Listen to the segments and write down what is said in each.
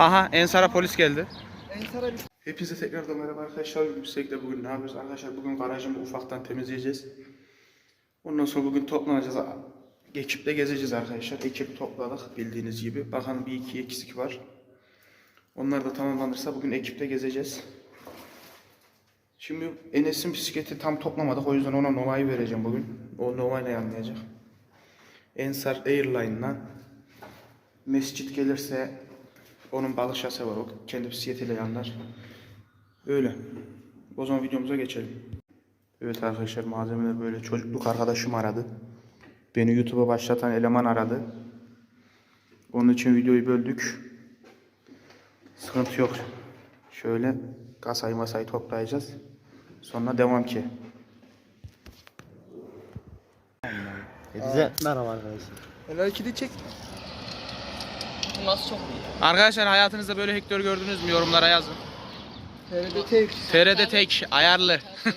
Aha Ensar'a polis geldi. Ensara bir Hepinize tekrardan merhaba arkadaşlar. Yüksekte bugün ne yapıyoruz arkadaşlar? Bugün garajımı ufaktan temizleyeceğiz. Ondan sonra bugün toplanacağız. Ekiple gezeceğiz arkadaşlar. Ekip topladık bildiğiniz gibi. Bakalım bir iki eksik var. Onlar da tamamlanırsa bugün ekipte gezeceğiz. Şimdi Enes'in bisikleti tam toplamadık. O yüzden ona Nova'yı vereceğim bugün. O Nova ile yanlayacak. Ensar Airline'la Mescit gelirse onun balık şase var. O kendi bisikletiyle yanlar. Öyle. O zaman videomuza geçelim. Evet arkadaşlar malzemeler böyle. Çocukluk arkadaşım aradı. Beni YouTube'a başlatan eleman aradı. Onun için videoyu böldük. Sıkıntı yok. Şöyle kasayı masayı toplayacağız. Sonra devam ki. Bize merhaba arkadaşlar. Helal ikili çek. Nasıl çok iyi? Arkadaşlar hayatınızda böyle Hector gördünüz mü? Yorumlara yazın. TRT tek. TRD tek ayarlı.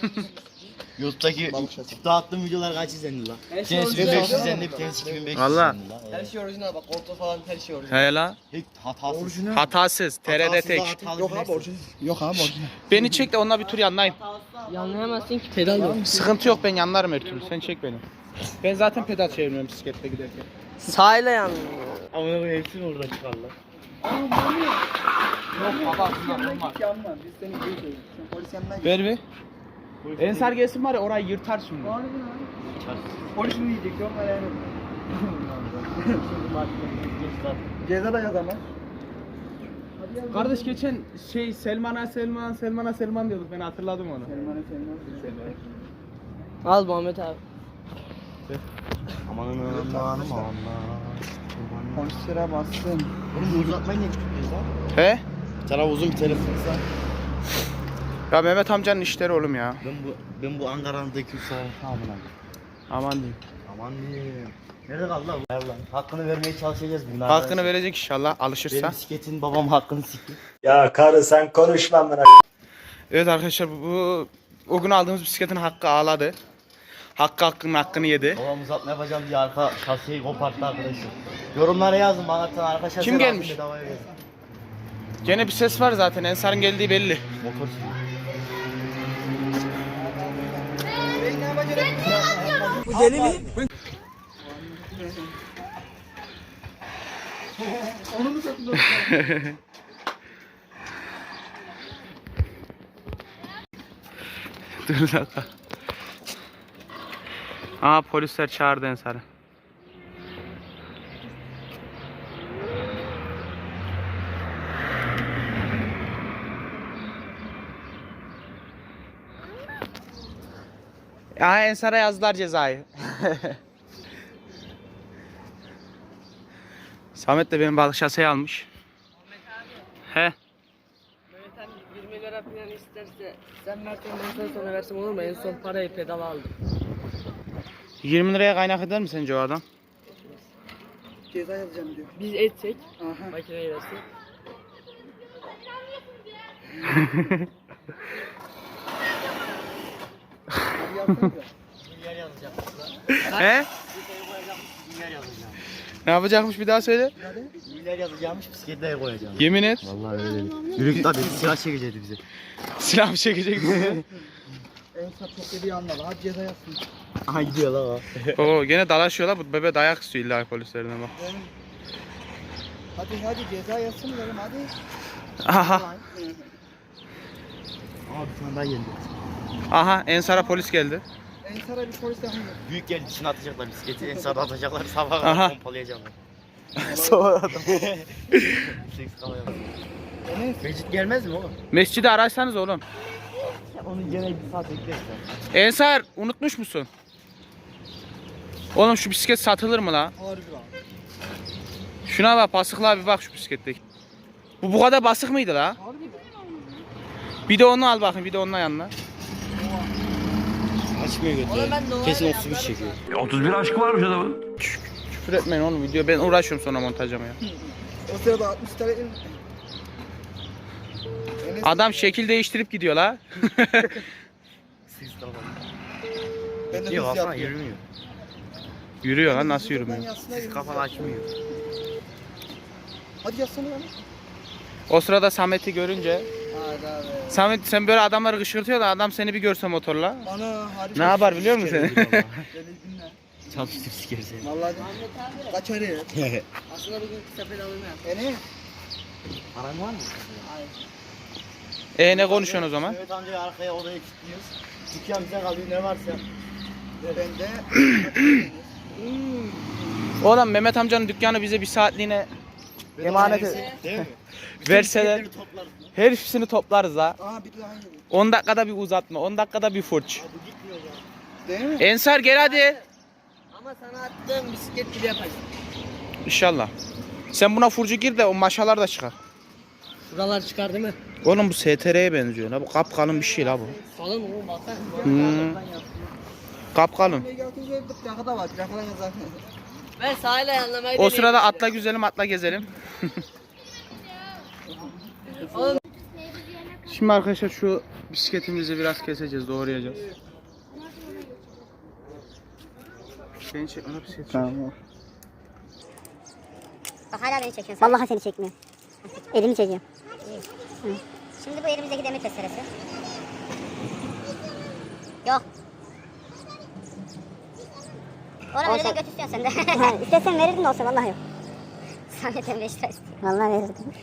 YouTube'daki TikTok'ta attığım videolar kaç izlendi lan? Bir tanesi 1500 izlendi, bir tanesi 2500 Valla. izlendi lan. Her şey orijinal bak orta falan her şey orijinal. He la. Hiç hatasız. Orijinal. Hatasız. Da tek. Yok abi orijinal. Yok abi orijinal. Beni çek de onunla bir tur yanlayayım. Yanlayamazsın ki pedal yok. Sıkıntı yok ben yanlarım her türlü. Sen çek beni. Ben zaten pedal çevirmiyorum bisiklette giderken. Sağıyla yanlıyor. Amına koyayım hepsini oradan çıkar lan. Yanma. Biz seni iyi söylüyoruz. Sen polis yanına git. Ver bir. Ensar gelsin var ya orayı yırtar şimdi. Harbi lan. Polis mi yiyecek? Yok merak etme. Ceza da yaz ama. Hadi yaz. Kardeş geçen şey Selman'a Selman Selman'a Selman diyorduk ben hatırladım onu. Selman'a Selman. Al Muhammed abi. Aman aman aman aman. Polislere bassın. Oğlum bu uzatmayı niye tutuyoruz lan? He? Bir tane uzun bir telefon. Ya Mehmet amcanın işleri oğlum ya. Ben bu ben bu Ankara'daki usta amına. Aman diyeyim. Aman diyeyim. Nerede kaldı lan? Ver lan. Hakkını vermeye çalışacağız bugün. Hakkını arkadaşlar. verecek inşallah Benim alışırsa. bisikletin babam hakkını sikti. Ya karı sen konuşma amına. Evet arkadaşlar bu o gün aldığımız bisikletin hakkı ağladı. Hakkı hakkının hakkını yedi. Babam uzatma yapacağım diye arka şasiyeyi koparttı arkadaşlar. Yorumlara yazın bana tane arka şasiye Kim gelmiş? bedavaya verin. Gene bir ses var zaten Ensar'ın geldiği belli. Motor sürüyor. Dur bir dakika. Aa polisler çağırdı Ensar'ı. Aa Ensar'a yazdılar cezayı. Samet de benim balık şaseyi almış. He. Mehmet abi 20 lira falan isterse sen Mert'in bundan sonra versem olur mu? En son parayı pedal aldım. 20 liraya kaynak eder mi sence o adam? Ceza yazacağım diyor. Biz etsek Aha. makineyi versek. Hadi yazacağım. He? Yazacağım. Ne yapacakmış bir daha söyle. Yer yazacağımış bisikletlere koyacağım. Yemin et. Vallahi öyle. Yürü tabii silah çekecekti bize. Silah mı çekecek? En son çok dediği anladı. Hadi ceza yazsın. Aha gidiyor la o. Oo gene dalaşıyorlar bu bebe dayak istiyor illa polislerine bak. Hadi hadi ceza yazsın dedim hadi. Aha. Aha bir tane daha geldi. Aha Ensar'a polis geldi. Ensara bir polis yanına. Büyük geldi içine atacaklar bisikleti. En sağda atacaklar. Sabaha Aha. kadar pompalayacaklar. Sonra adam. Seks kalıyor. Enes. Mecit gelmez mi oğlum? Mescidi ararsanız oğlum. Onu gene bir saat bekleriz. Ensar unutmuş musun? Oğlum şu bisiklet satılır mı la? Harbi lan. Şuna bak basıklı abi bak şu bisikletteki. Bu bu kadar basık mıydı la? Harbi. Bir de onu al bakayım bir de onunla yanına. Açmıyor götü. Kesin 31 çekiyor. 31 aşkı varmış adamın. Küfür etmeyin oğlum video ben uğraşıyorum sonra montajlamaya. O sırada 60 TL Enes Adam şekil değiştirip gidiyor la. Ben de Yok hız aslında yapıyor. yürümüyor. Yürüyor lan nasıl Ben yürümüyor? dedim. Kafanı açmıyor. Hadi yazsana lan. O sırada Samet'i görünce Hadi abi. Samet sen böyle adamları kışkırtıyor da adam seni bir görse motorla Ana harbi. ne yapar biliyor musun seni? Beni dinle. Çalıştır sikerse. Vallahi kaç arıyor? Aslında bugün sepet alımı yap. Eni? Paran var mı? E ne konuşuyorsun o zaman? Mehmet amcayı arkaya odaya kilitliyoruz. Dükkan bize kalıyor ne varsa. Ben de Oğlum Mehmet amcanın dükkanı bize bir saatliğine emanet et. Değil mi? Verseler toplar. hepsini toplarız ha. Aa bir daha aynı. 10 dakikada bir uzatma, 10 dakikada bir fırç. Değil mi? Ensar gel hadi. Ama sana attığım bisiklet gibi yapacağım. İnşallah. Sen buna furcu gir de o maşalar da çıkar. Şuralar çıkar değil mi? Oğlum bu STR'ye benziyor. La bu kapkalın bir şey la bu. Kalın oğlum baksana. Hmm. Kapkalın. Ben sahile anlamayı O sırada atla güzelim atla gezelim. Oğlum Şimdi arkadaşlar şu bisikletimizi biraz keseceğiz, doğrayacağız. Beni çek, ona bisiklet çek. Tamam. Bak hala beni çekiyorsun. Vallahi seni çekmiyor. Elini çekiyor. Hı. Şimdi bu elimizdeki demir testeresi. Yok. Oğlum öyle göt istiyorsun sen de. ha, istesen verirdin olsa vallahi yok. Samet'e 5 lira istiyor. Vallahi verirdim.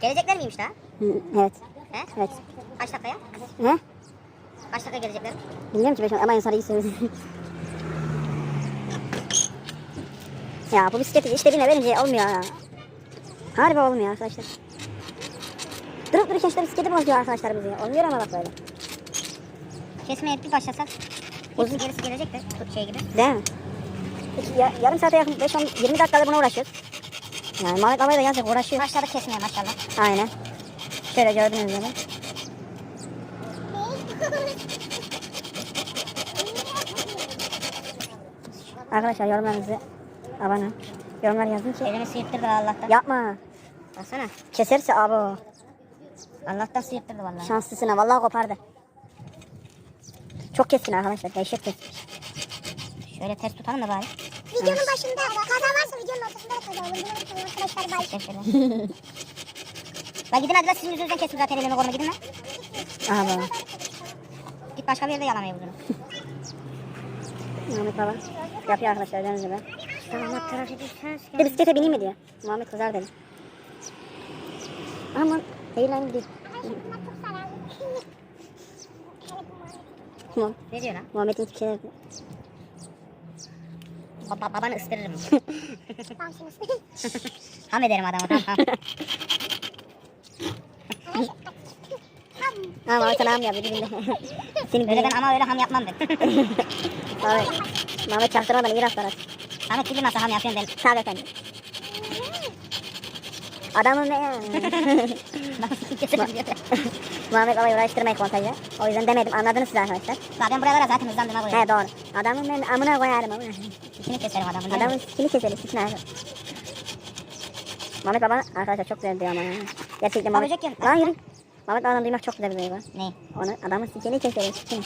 Gelecekler miymiş daha? evet. He? Evet. Kaç dakikaya? He? Kaç dakika gelecekler? Bilmiyorum ki ama en sonra iyi Ya bu bisikleti istediğine verince olmuyor ya. Harbi olmuyor arkadaşlar. Durup dururken işte bisikleti bozuyor arkadaşlar bizi. Olmuyor ama bak böyle. Kesmeye bir başlasak uzun gerisi gelecek de şey gibi. Değil mi? Ya, yarım saate yakın 5 10 20 dakikada buna uğraşıyoruz. Yani Mehmet Baba'yı da uğraşıyor. Başladık kesmeye maşallah. Aynen. Şöyle gördüğünüz gibi. Arkadaşlar yorumlarınızı abone yorumlar yazın ki. Elimi sıyırttırdı Allah'tan. Yapma. Baksana. Keserse abo. Allah'tan sıyırttırdı vallahi. Şanslısın ha vallahi kopardı. Çok keskin arkadaşlar. Dehşet keskin. Şöyle ters tutalım da bari. Videonun başında kaza varsa videonun ortasında da kaza olur. Bunu arkadaşlar bay. La gidin hadi la sizin yüzünüzden kesin zaten elimi koruma gidin lan. Aha baba. Git başka bir yerde yalamaya bunu. Muhammed baba yapıyor arkadaşlar gördüğünüz gibi. Damat trafik Bir de bisiklete bineyim mi diyor. Muhammed kızar dedi. Aman değil lan gidiyor. Tamam. Ne diyor lan? Muhammed'in bir şeyler yapıyor. Baba, babanı ısırırım. Tamam şimdi. Ham ederim adamı tamam tamam. Ama Mehmet sana ham yapıyor dibinde. Senin öyle ben ama öyle ham yapmam ben. Abi Mehmet çaktırmadan iyi rastlar. Ahmet bilir nasıl ham yapıyorsun ben. Tabii efendim. Adamım ya? Muhammed babayı uğraştırmayın montajı. O yüzden demedim anladınız siz arkadaşlar. Ben buralara zaten hızlandırma koyuyorum. He doğru. Adamın ben amına koyarım amına. Sikini keserim adamın. Adamın sikini keseriz sikini abi. Mehmet baba arkadaşlar çok güzel diyor ama. ya. Gerçekten Mehmet. Lan yürü. Mehmet babadan duymak çok güzel bir duygu. Ne? Onu adamın sikini keseriz sikini.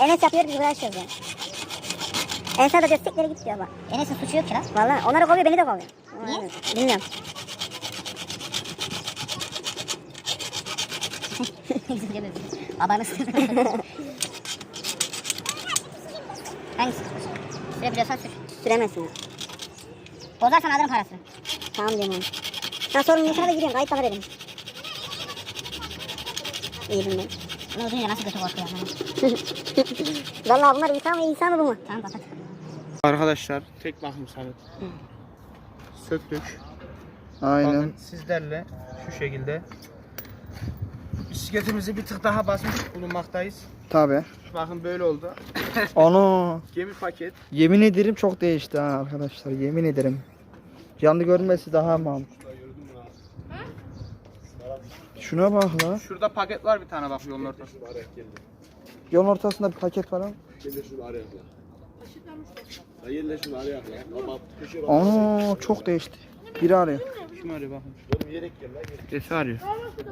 Enes yapıyor biz uğraşıyoruz yani. Enes'e de diyor sikleri git diyor bak. Enes'in suçu yok ki lan. Valla onları kovuyor beni de kovuyor. Niye? Bilmiyorum. Babanı Hangisi? Sürebiliyorsan sür. Süremezsin. Bozarsan alırım parasını. Tamam diyorum onu. Ben sorun yoksa da gidiyorum. Kayıt edelim. İyi bilmem. Bunu uzunca nasıl götü korkuyor? Valla bunlar insan mı insan mı bu mu? Tamam kapat. Arkadaşlar tek bakım Samet. Söktük. Aynen. Bakın sizlerle şu şekilde bisikletimizi bir tık daha basmış bulunmaktayız. Tabi. Bakın böyle oldu. Onu Gemi paket. yemin ederim çok değişti ha arkadaşlar. Yemin ederim. Canlı görmesi daha mam. Şuna bak la. Şurada paket var bir tane bak yolun ortasında. Yolun ortasında bir paket var ama. Ana çok değişti. Biri arıyor. Kim arıyor bakın. Efe arıyor.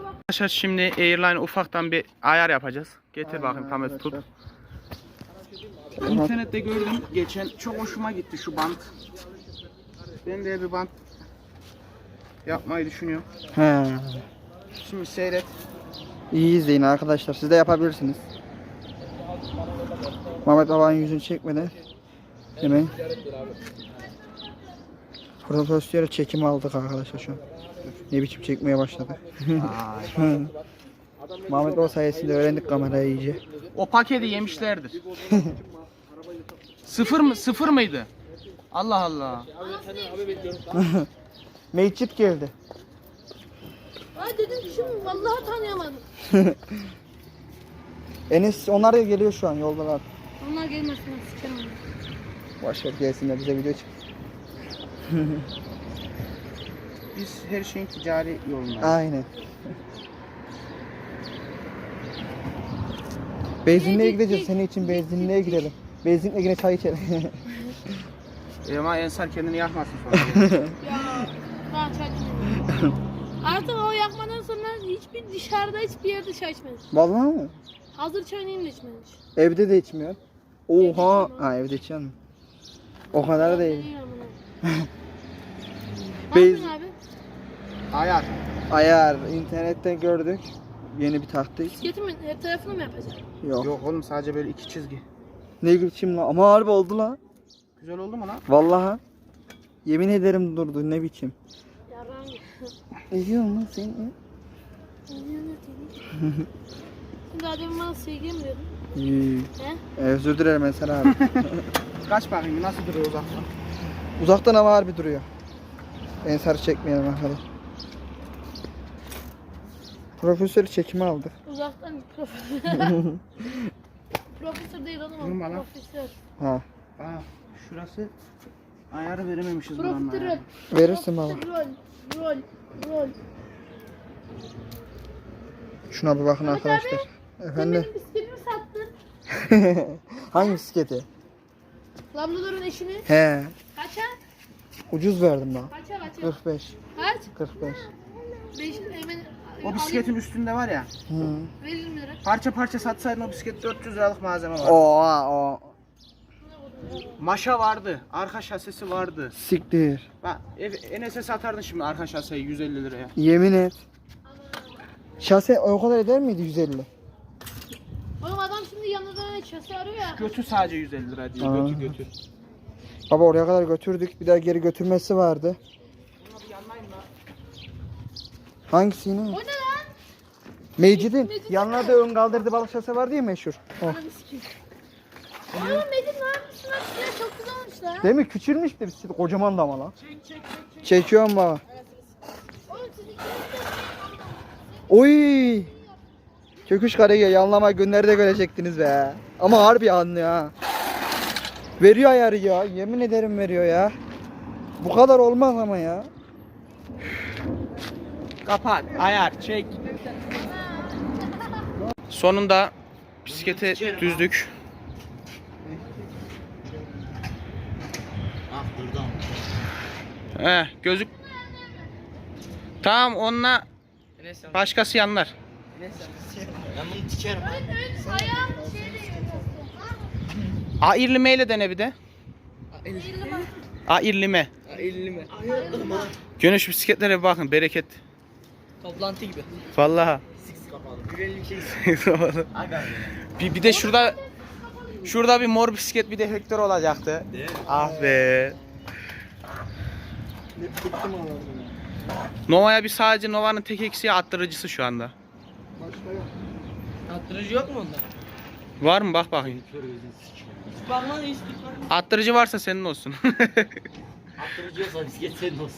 Arkadaşlar şimdi Airline ufaktan bir ayar yapacağız. Getir bakayım Tamet tut. İnternette gördüm geçen çok hoşuma gitti şu bant. Ben de bir bant yapmayı düşünüyorum. He. Şimdi seyret. İyi izleyin arkadaşlar. Siz de yapabilirsiniz. Mehmet babanın yüzünü hemen profesyonel çekim aldık arkadaşlar şu an. Ne biçim çekmeye başladık. Mehmet baba sayesinde öğrendik kamerayı iyice. O paketi yemişlerdir. Sıfır mı? Sıfır mıydı? Allah Allah. Mecit geldi. Ay dedim ki şimdi vallahi tanıyamadım. Enes onlar da geliyor şu an yoldalar. Onlar gelmesin sikerim. Boşver gelsinler bize video çek. Biz her şeyin ticari yolundayız. Aynen. Benzinliğe gideceğiz. Senin için benzinliğe gidelim. Benzinliğe yine çay içelim. Ama Ensar kendini yakmasın sonra. Ya ben çay içmiyorum. Artık o yakmadan sonra hiçbir dışarıda hiçbir yerde çay içmedim. Vallahi mı? Hazır çayını da içmedim. Evde de içmiyor. Oha. Ha evde içiyor mu? O kadar değil. Bez- yapıyorsun abi? Ayar. Ayar internetten gördük. Yeni bir taktik. Bisikleti mi? Her tarafını mı yapacaksın? Yok. Yok oğlum sadece böyle iki çizgi. Ne biçim lan? Ama harbi oldu lan. Güzel oldu mu lan? Vallahi. Yemin ederim durdu ne biçim. Yarrağım. Ne diyorsun lan sen? Şimdi adem bana sevgi mi diyordun? İyi. He? Ee, özür dilerim Ensar abi. Kaç bakayım nasıl duruyor uzaktan? Uzaktan ama harbi duruyor. Ensar'ı çekmeyelim arkadaş. Profesör çekimi aldık. Uzaktan profesör. profesör değil oğlum. lan. Profesör. Ha. Aa şurası ayarı verememişiz buranın ayarı. Verirsin baba. Rol. Rol. Rol. Şuna bir bakın arkadaşlar. Sen Efendim. benim bisikletimi sattın. Hangi bisikleti? Labrador'un eşini. He. Kaça? Ucuz verdim lan. Kaça kaça? 45. Kaç? 45. Beş, hemen O bisikletin üstünde var ya Hı. Verir mi lira? parça parça satsaydın o bisiklet 400 liralık malzeme var. Oha o. Maşa vardı, arka şasisi vardı. Siktir. Bak ev- Enes'e satardın şimdi arka şaseyi 150 liraya. Yemin et. Şase o kadar eder miydi 150? Arıyor ya. Götü sadece 150 lira değil, Aa. götü götü. Baba oraya kadar götürdük. Bir daha geri götürmesi vardı. Hangisi yine? O ne lan? Mecidin. Yanlarda ön kaldırdı balık şase vardı ya meşhur. O. Ananı sikeyim. Oğlum Medin lan? Ya çok güzel olmuş lan. Değil mi? Küçülmüş de bisiklet. Kocaman da ama lan. Çekiyorum baba. Oğlum siz ikiniz de Oy. Köküş karayı yanlama günleri de görecektiniz be. Ama harbi anlıyor ha. Veriyor ayarı ya. Yemin ederim veriyor ya. Bu kadar olmaz ama ya. Kapat, ayar, çek. Sonunda bisikleti düzdük. He, gözük. Tamam onunla başkası yanlar. Ben bunu dikerim. ayağım şeyde A irlimeyle dene bir de. A irlime. Elime. Gönüş bisikletlere bir bakın bereket. Toplantı gibi. Vallahi. Güvenlik şey. Aga. bir, bir de şurada şurada bir mor bisiklet bir de Hector olacaktı. Ah be. Nova'ya bir sadece Nova'nın tek eksiği attırıcısı şu anda. Attırıcı yok mu onda? Var mı bak bakayım. Bakma hiç. Attırıcı varsa senin olsun. Attırıcı yoksa bisiklet senin olsun.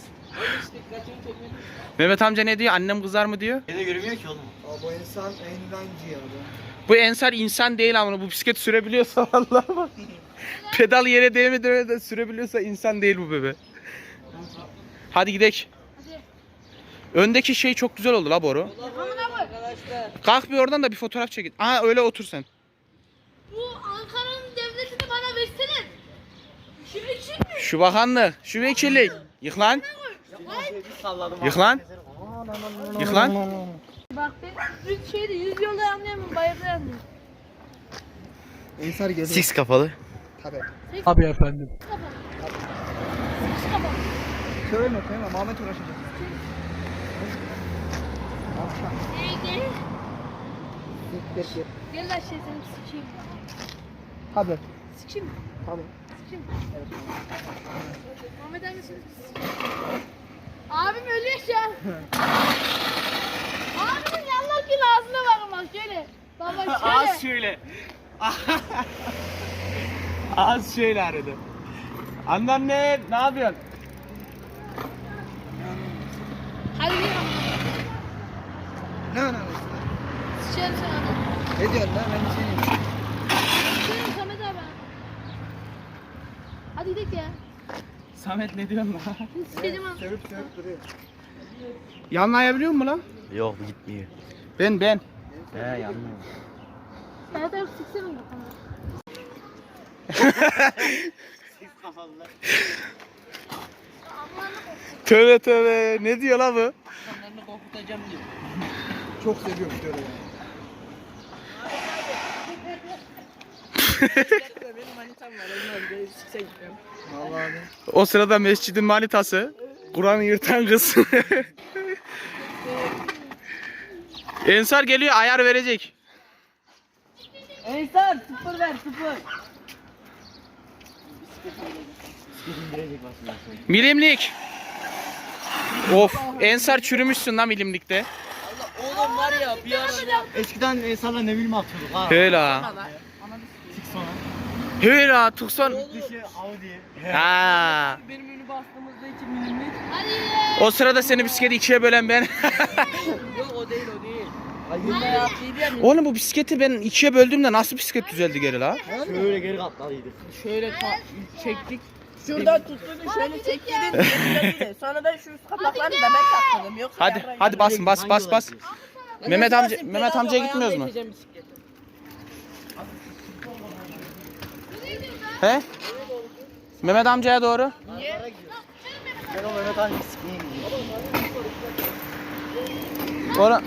Mehmet amca ne diyor? Annem kızar mı diyor? Beni görmüyor ki oğlum. Bu insan eğlence ya. Bu Ensar insan değil ama bu bisiklet sürebiliyorsa vallahi bak. Pedal yere değmeden de sürebiliyorsa insan değil bu bebe. Hadi gidelim. Öndeki şey çok güzel oldu la Boru. Arkadaşlar. Kalk bir oradan da bir fotoğraf çekin. Aa öyle otur sen. Bu Ankara'nın devletini bana versene. Şimdi şimdi. Şu bakanlık, şu vekillik. Yık lan. Yık lan. Yık lan. Bak ben yüz şeyde yüz yolda anlayamıyorum bayırda anlıyorum. Ensar geliyor. Six kapalı. Tabii. Abi efendim. Kapat. Söyleme söyleme Muhammed uğraşacak. Gel gel. Git. Gel lan şey seni sikeyim. Hadi. Sikeyim mi? Hadi. Sikeyim mi? Muhammed hangisini sikeyim? Abim ölüyor şu an. Abimin yanlar gün ağzına bakın bak şöyle. Baba şöyle. Az şöyle. Az şöyle aradı. Anneanne ne yapıyorsun? Hadi gel. Ne ne? Sıçarım sana. Ne diyorsun lan ben seni. Sıçarım Samet abi. Hadi gidelim ya. Samet ne diyorsun lan? Sıçacağım abi. Sövüp sövüp duruyor. Yanlayabiliyor mu lan? Yok gitmiyor. Ben ben. He yanmıyor. Samet abi sıksana bakalım. Tövbe tövbe. Ne diyor lan bu? Çok seviyorum ya. Benim manitam var. Ondan böyle sikse gitmiyorum. Vallahi abi. O sırada mescidin manitası. Kur'an'ı yırtan kız. Ensar geliyor ayar verecek. Ensar sıfır ver sıfır. Milimlik. Of Ensar çürümüşsün lan milimlikte. Oğlum var ya bir ara Eskiden insanlar ne bileyim atıyorduk ha. Hele ha. Sik sonra. Hele ha tukson. Dışı Audi. Ha. benim önü bastığımızda 2 milimlik. Hadi. O sırada seni bisikleti ikiye bölen ben. Yok o değil o değil. Oğlum bu bisikleti ben ikiye böldüğümde nasıl bisiklet düzeldi geri la? Şöyle geri katladıydık. Şöyle çektik. Şuradan tuttuydun şöyle çektiydin. geri Sonra da şu kapaklarını da ben taktım. Yoksa Hadi hadi basın bas bas bas. Ben Mehmet amca? Mehmet amcaya gitmiyoruz mu? He? Mehmet amcaya doğru. Ben o Mehmet Ali sikmeye gidiyorum. Ora.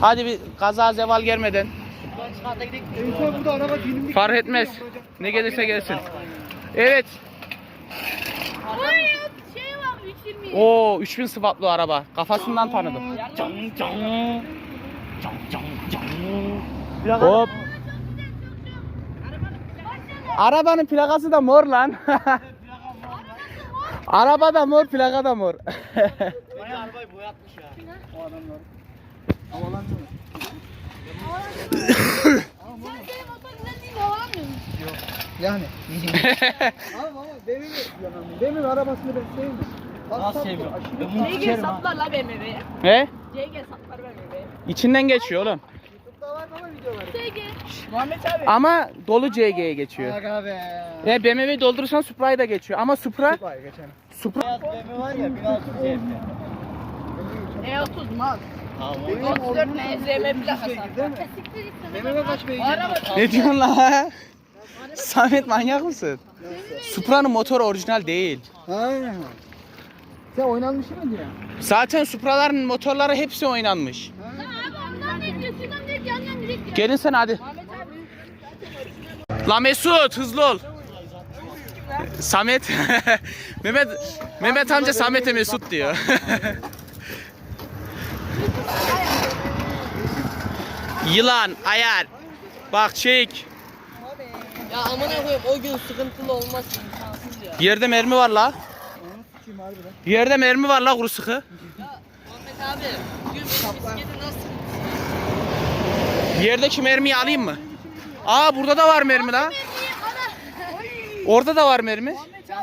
Hadi bir kaza zeval gelmeden. Ensar burada araba dilimlik. Fark etmez. Ne gelirse gelsin. Evet. Şey var 320. O 3000 sıfatlı araba. Kafasından tanıdım. Can can. Can can can. Hop. Arabanın plakası da mor lan. Araba da mor, plaka da mor. Bayağı arabayı boyatmış ya. Sen senin motor güzel Yani. ama ama BMW BMW arabasını ben sevmiyorum. Nasıl? Ben bunu CG sikerim ha. saplar la BMW'ye. He? CG saplar BMW'ye. İçinden geçiyor oğlum. Sevgi. Muhammed abi. Ama dolu CG'ye geçiyor. Aga be. E BMW doldurursan Supra'yı da geçiyor. Ama Supra Vay geçen. Supra Beyaz BMW var ya 1600 evde. E30 mal. Tamam. 34 NZM plakası. Değil mi? Siktir git Samet BMW abi. kaç beygir? Araba Ne diyorsun la? Samet manyak mısın? Supra'nın motoru orijinal değil. Ha. Sen oynanmış mı diyorsun? Zaten Supra'ların motorları hepsi oynanmış. Diyor. Diyor. Gelin sen hadi. La Mesut hızlı ol. Samet. Mehmet Mehmet amca Samet'e Mesut diyor. Yılan, ayar. Bak çek. Ya amına koyayım o gün sıkıntılı olmaz imkansız ya. Yerde mermi var la. Yerde mermi var la kuru sıkı. Muhammed abi gün bisikleti nasıl? Yerdeki mermiyi alayım mı? Aa burada da var mermi la. Orada da var mermi.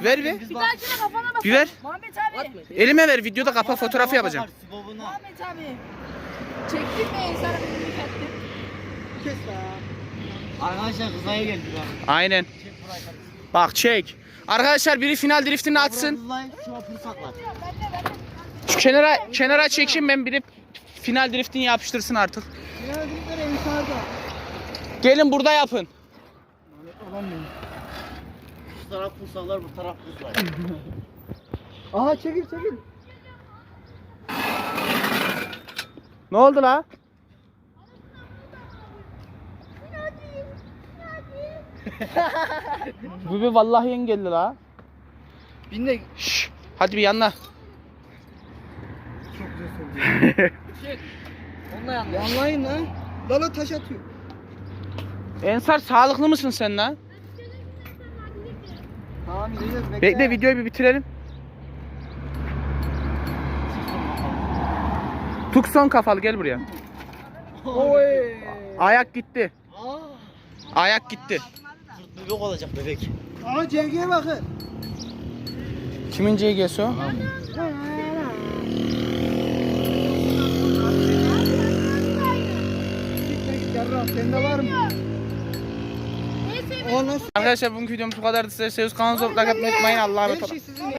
Ver bir. Bir dahakine kafana. Bir ver. Muhammed abi. Elime ver. Videoda kapak fotoğrafı yapacağım. Muhammed abi. Çektin mi Ensar'ı Kes la. Arkadaşlar kızaya geldik bak. Aynen. Bak çek. Arkadaşlar biri final driftini atsın. Şu kenara kenara çekeyim ben biri final driftini yapıştırsın artık. Gelin burada yapın. Şu taraf pusaklar bu taraf kızlar. Aha çekil çekil. Ne oldu la? Bu bir vallahi engelli la. Bin de Şşş. Hadi bir yanına. Onunla yanlış. yanlayın lan. Lala taş atıyor. Ensar sağlıklı mısın sen lan? Tamam gideceğiz bekle. Bekle videoyu bir bitirelim. Tukson kafalı gel buraya. Oy. Ayak gitti. Ayak gitti. Bebek olacak bebek. Aa Cevgi'ye bakın. Kimin CG'si o? Sende var mı? O nasıl? Arkadaşlar bugünkü videomuz bu kadardı. Size seviyoruz. Kanalımıza like atmayı unutmayın. Allah'a emanet olun. şey sizin